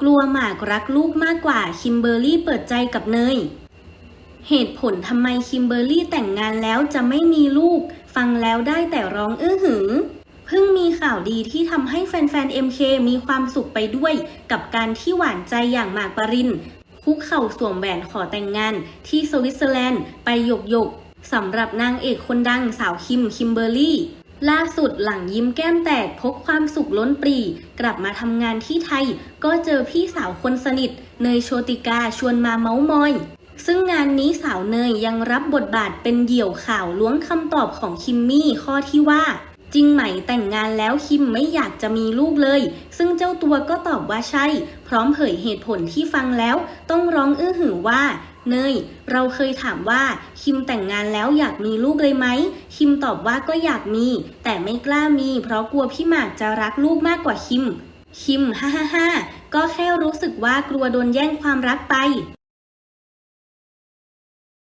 กลัวหมากรักลูกมากกว่าคิมเบอร์รี่เปิดใจกับเนย เหตุผลทำไมคิมเบอร์รี่แต่งงานแล้วจะไม่มีลูก ฟังแล้วได้แต่ร้องอื้อหือ เพิ่งมีข่าวดีที่ทำให้แฟนๆ MK มีความสุขไปด้วย กับการที่หวานใจอย่างหมากปรินคุกเข่าสวมแหวนขอแต่งงาน ที่สวิตเซอร์แลนด์ไปหยกหยกๆสำหรับนางเอกคนดังสาวคิมคิมเบอร์รี่ ล่าสุดหลังยิ้มแก้มแตกพกความสุขล้นปรี กลับมาทำงานที่ไทย ก็เจอพี่สาวคนสนิท เนยโชติกาชวนมาเมาส์มอย ซึ่งงานนี้สาวเนยยังรับบทบาทเป็นเหยี่ยวข่าวล้วงคำตอบของคิมมี่ข้อที่ว่า จริงไหมแต่งงานแล้วคิมไม่อยากจะมีลูกเลย ซึ่งเจ้าตัวก็ตอบว่าใช่ พร้อมเผยเหตุผลที่ฟังแล้ว ต้องร้องอื้อหือว่า เนย เราเคยถามว่าคิมแต่งงานแล้วอยากมีลูกเลยไหม คิมตอบว่าก็อยากมี แต่ไม่กล้ามี เพราะกลัวพี่หมากจะรักลูกมากกว่าคิม คิม ฮ่าฮ่าฮ่าก็แค่รู้สึกว่ากลัวโดนแย่งความรักไป